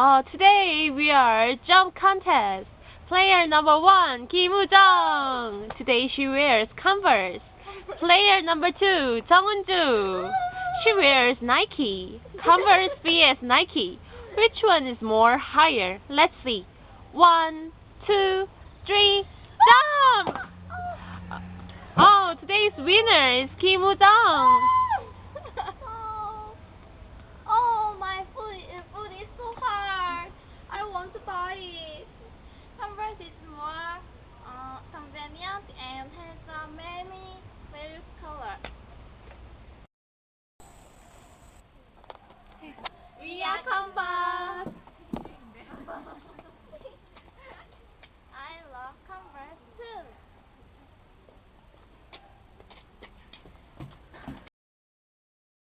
Uh, today we are jump contest. Player number one, Kim Woo-jung. Today she wears Converse. Player number two, Jung Eun-ju. She wears Nike. Converse vs Nike. Which one is more higher? Let's see. One, two, three, jump! Oh, today's winner is Kim Woo-jung. stories. Converse is more uh, convenient and has uh, many various colors. We are composed.